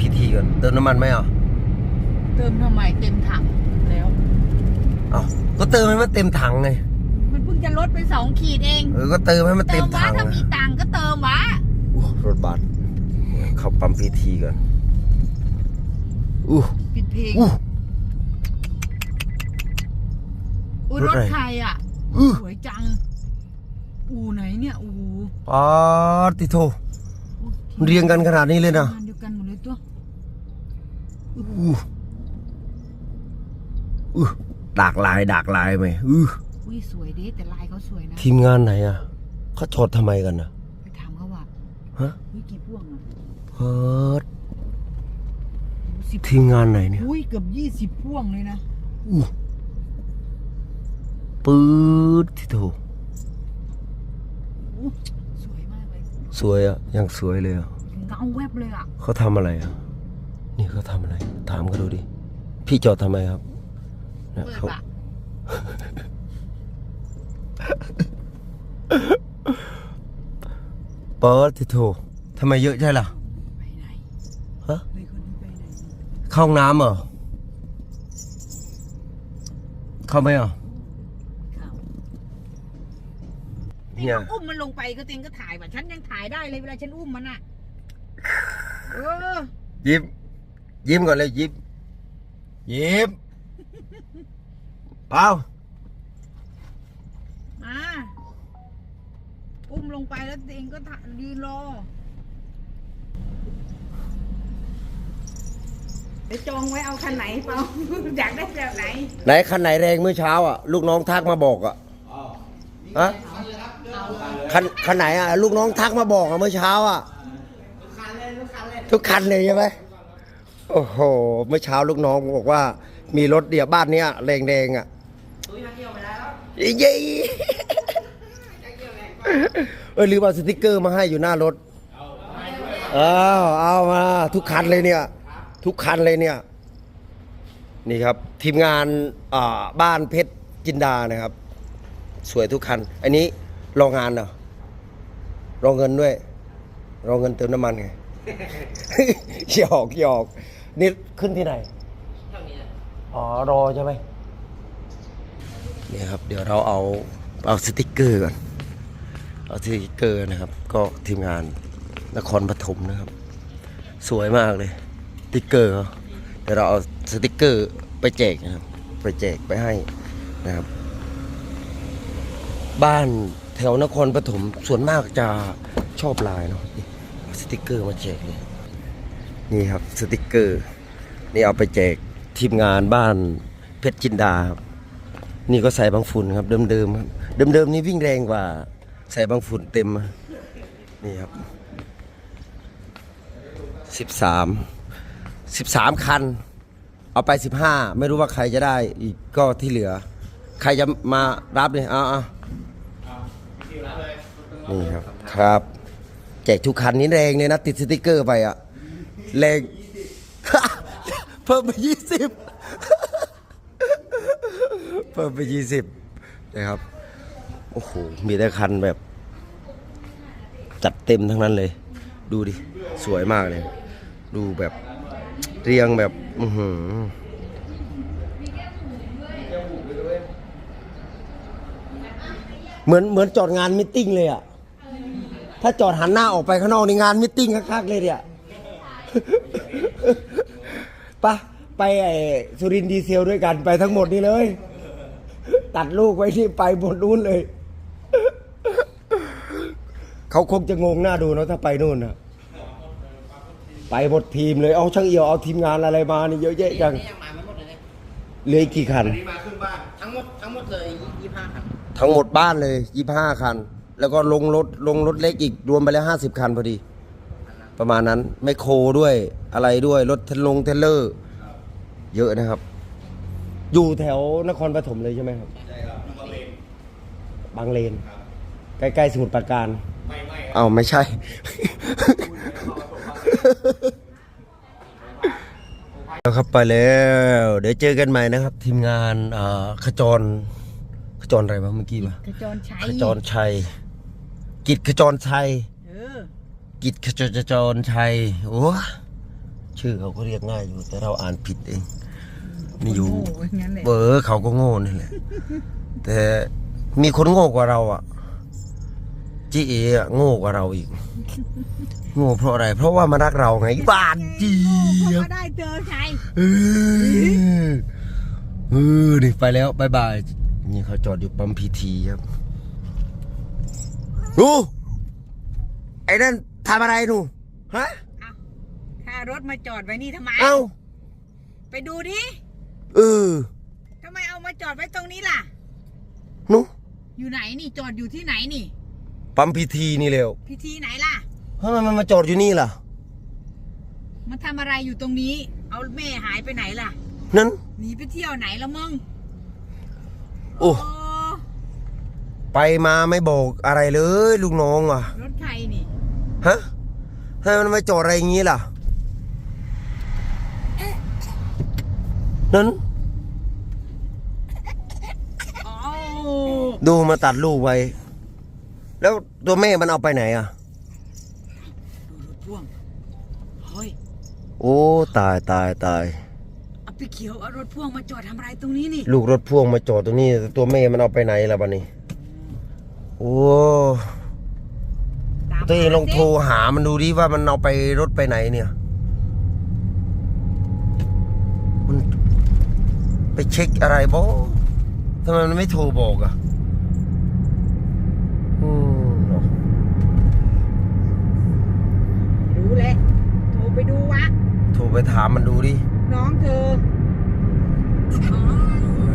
พิธีก่อน เติมน้ำมันไหมอะเติมทำไมเต็มถังแล้ว เอ้าก็เติมให้มันเต็มถังไง มันเพิ่งจะลดไปสองขีดเองเออ ก็เติมให้มันเติเต็มมวะถังถ้ามีตังค์ก็เติมวะอู้รถบัสเข้าปั๊มพิธีก่อนอู้ปิดเพลงอู้ อุ้ยรรถถอะไร ใครอะอู้สวยจัง อูไหนเนี่ยอูปาติโทเรียงกันขนาดนี้เลยนะ งานเดียวกันหมดเลยตัว อู้อู้ดากลายดากลายไหมอู้อุ้ยสวยดิแต่ลายเขาสวยนะทีมงานไหนอะเขาจอดทำไมกันนะไปถามเขาว่าฮะอุ้ยกี่พ่วงอะเฮิร์ตสิบทีมงานไหนเนี่ยอุ้ยเกือบยี่สิบพ่วงเลยนะอู้ปื๊ดที่โถอู้สวยมากเลยสวยอะยังสวยเลยอะเงาแวบเลยอะเขาทำอะไรอะ นี่เขาทำอะไร ถามเขาดูดิ พี่จอดทำไมครับเนี่ยเปิดเขาปะเปิดที่โถทำไมเยอะใช่ล่ะ ไปไหนฮะเฮ้ยคนนี้ไปไหนเข้าห้องน้ำเหรอ เข้าไหมอะข่าวเนี่นี่ยเราอุ้มมันลงไปก็เต็งก็ถ่ายว่ะฉันยังถ่ายได้เลยเวลาฉันอุ้มมันอะเออยิ้ม ยิ้มก่อนเลยยิ้มยิ้มเปล่ามาอุ้มลงไปแล้วเองก็ถ่ายยืนรอไปจองไว้เอาคันไหนเปล่า อยากได้แบบไหน ไหนคันไหนแรงเมื่อเช้าอะลูกน้องทักมาบอกอะฮะคันคันไหนอะลูกน้องทักมาบอกอะเมื่อเช้าอะทุกคันเลยใช่ไหมโอ้โห เมื่อเช้าลูกน้องบอกว่า มีรถเดียวบ้านเนี้ยแรงแรงๆอะเย้เออลืมเอาสติกเกอร์มาให้อยู่หน้ารถอ้าวเอามาทุกคันเลยเนี่ย ทุกคันเลยเนี่ย นี่ครับ ทีมงานอ่าบ้านเพชรจินดานะครับ สวยทุกคัน อันนี้รองงานเหรอรองเงินด้วยรองเงินเติมน้ำมันไงหยอกหยอก นี่ขึ้นที่ไหน อ๋อรอใช่ไหมเนี่ยครับ เดี๋ยวเราเอาเอาสติกเกอร์ก่อน เอาสติกเกอร์นะครับ ก็ทีมงานนครปฐมนะครับ สวยมากเลยสติกเกอร์เขาเดี๋ยวเราเอาสติกเกอร์ไปแจกนะครับ ไปแจกไปให้นะครับ บ้านแถวนครปฐมส่วนมากจะชอบลายเนาะเอาสติกเกอร์มาแจกเลย นี่ครับสติกเกอร์ นี่เอาไปแจกทีมงานบ้านเพชรจินดาครับนี่ก็ใส่บางฝุ่นครับเดิมๆครับเดิมๆนี่วิ่งแรงกว่า ใส่บางฝุ่นเต็มนี่ครับสิบสามสิบสามคัน เอาไปสิบห้าไม่รู้ว่าใครจะได้อีกก็ที่เหลือ ใครจะมารับเนี่ยเอาเอานี่ครับครับ แจกทุกคันนี้แรงเลยนะ ติดสติกเกอร์ไปอะ แรงเพิ่มไปยี่สิบเพิ่มไปยี่สิบนะครับ โอ้โห มีแต่คันแบบ จัดเต็มทั้งนั้นเลย ดูดิ สวยมากเลย ดูแบบเรียงแบบ อือหือเหมือนเหมือนจอดงานมิทติ้งเลยอะถ้าจอดหันหน้าออกไปข้างนอกในงานมิทติ้งคักๆเลยเนี่ย ปะไปไอ้สุรินทร์ดีเซลด้วยกันไปทั้งหมดนี่เลย ตัดลูกไว้ที่ไปหมดนู้นเลย เขาคงจะงงหน้าดูเนาะถ้าไปนู่นนะไปหมดทีมเลยเอาช่างเอี่ยวเอาทีมงานอะไรมานี่เยอะแยะจังนี่ยังมาไม่หมดเลยนะเหลืออีกกี่คันทั้งหมดทั้งหมดเลยยี่ห้าคันทั้งหมดบ้านเลยยี่ห้าคัน แล้วก็ลงรถลงรถเล็กอีกรวมไปแล้วห้าสิบคันพอดี ประมาณนั้นไม่โครด้วยอะไรด้วยรถเทนลงเทนเลอร์ เยอะนะครับ อยู่แถวนครปฐมเลยใช่ไหมครับบางเลน ใกล้ๆสมุทรปราการ ไม่ไม่เอาไม่ใช่ แล้วครับไปแล้ว เดี๋ยวเจอกันใหม่นะครับ ทีมงานอ่าขจร ขจรอะไรวะเมื่อกี้วะขจรชัยขจรชัย กิจขจรชัยเออ กิจขจรจรชัย โอ้ชื่อเขาก็เรียกง่ายอยู่แต่เราอ่านผิดเองนี่อยู่โง่อย่างนั้นแหละเบอร์เขาก็โง่นี่แหละ แต่มีคนโง่กว่าเราอะจีเอะโง่กว่าเราอีก โง่เพราะอะไร เพราะว่ามันรักเราไงบานเจียบก็ได้เจอใครเออเออนี่ไปแล้วบายบายนี่เขาจอดอยู่ปั๊มพีทีครับดูไอ้นั่น ทำอะไรหนูฮะค่ารถมาจอดไว้นี่ทำไม เอ้าไปดูดิเออทำไมเอามาจอดไว้ตรงนี้ล่ะ หนูอยู่ไหนนี่จอดอยู่ที่ไหนนี่ ปั๊มพีทีนี่เร็วพิธีไหนล่ะทำไมมันมาจอดอยู่นี่ล่ะมาทำอะไรอยู่ตรงนี้ เอาแม่หายไปไหนล่ะนั้น หนีไปเที่ยวไหนแล้วมึงโอ้ ไปมาไม่บอกอะไรเลยลูกน้องอะรถใครนี่ ฮะให้มันมาจอดอะไรอย่างงี้ล่ะ นั้นอ๋อดูมาตัดลูกไว้ แล้วตัวแม่มันเอาไปไหนอะดูรถพ่วงเฮ้ยโอ้ ตายตายตาย เอาไปเขียวเอารถพ่วงมาจอดทำอะไรตรงนี้นี่ ลูกรถพ่วงมาจอดตรงนี้ ตัวแม่มันเอาไปไหนล่ะบัดนี้ โอ้ ตามตัวเองลองมาสิโทรหามันดูดิว่ามันเอาไปรถไปไหนเนี่ย มันไปเช็คอะไรบ่ทำไมมันไม่โทรบอกอะอืมรู้แหละโทรไปดูวะ โทรไปถามมันดูดิ น้องเธออ๋อ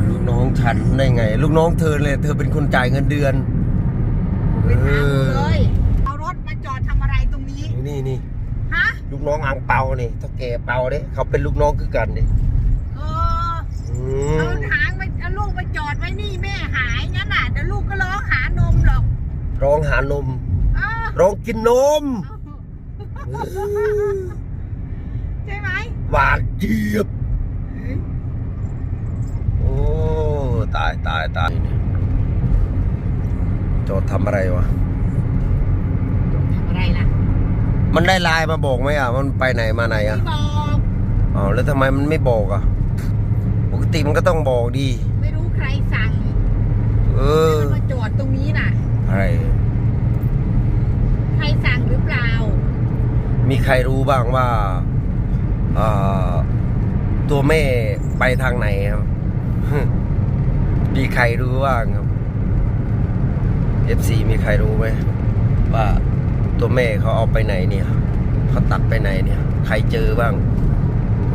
ลูกน้องฉันได้ไง ลูกน้องเธอเลย เธอเป็นคนจ่ายเงินเดือน ไปถามเลย นี้นี่นี่ฮะลูกน้องอ่างเปานี่ถ้าแกเปาเด้เขาเป็นลูกน้องคือกันดิเอออืเอามหางมาเอาลูกมาจอดไว้นี่แม่หายงั้นน่ะเดี๋ยวลูกก็ร้องหานมหรอกร้องหานม เออร้องกินนมใช่ไหมหวานเจี๊ยบ โอ้ ตายตายตายโจทย์ทำอะไรวะ ทำอะไรล่ะ มันได้ไลน์มาบอกไหมอะ มันไปไหนมาไหนอะ ไม่บอกอ๋อแล้วทำไมมันไม่บอกอะ ปกติมันก็ต้องบอกดี ไม่รู้ใครสั่งเออ ให้มันมาจอดตรงนี้น่ะ อะไร ใครสั่งหรือเปล่า มีใครรู้บ้างว่าเอ่อตัวแม่ไปทางไหนครับ มีใครรู้บ้างครับ FC มีใครรู้ไหมว่า ตัวแม่เขาเอาไปไหนเนี่ยเขาตัดไปไหนเนี่ย ใครเจอบ้าง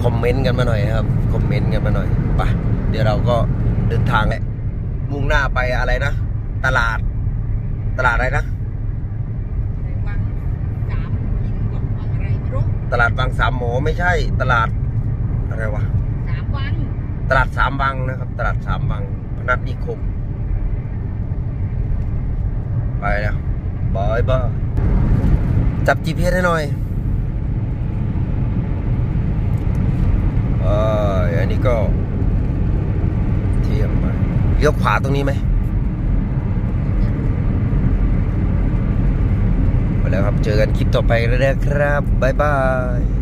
คอมเมนต์กันมาหน่อยครับคอมเมนต์กันมาหน่อยไปเดี๋ยวเราก็เดินทางแหละมุ่งหน้าไปอะไรนะ ตลาด ตลาดอะไรนะวังสามยิงบอกวังอะไรไม่รู้ตลาดบางสามหมอไม่ใช่ ตลาดอะไรวะสามวังตลาดสามวังนะครับ ตลาดสามวังพนัสนิคมไปแล้วบายบาย จับ GPS ให้หน่อยเอออันนี้ก็เทียมไปเลี้ยวขวาตรงนี้ไหมไปแล้วครับ เจอกันคลิปต่อไปแล้วนะครับ บ๊ายบาย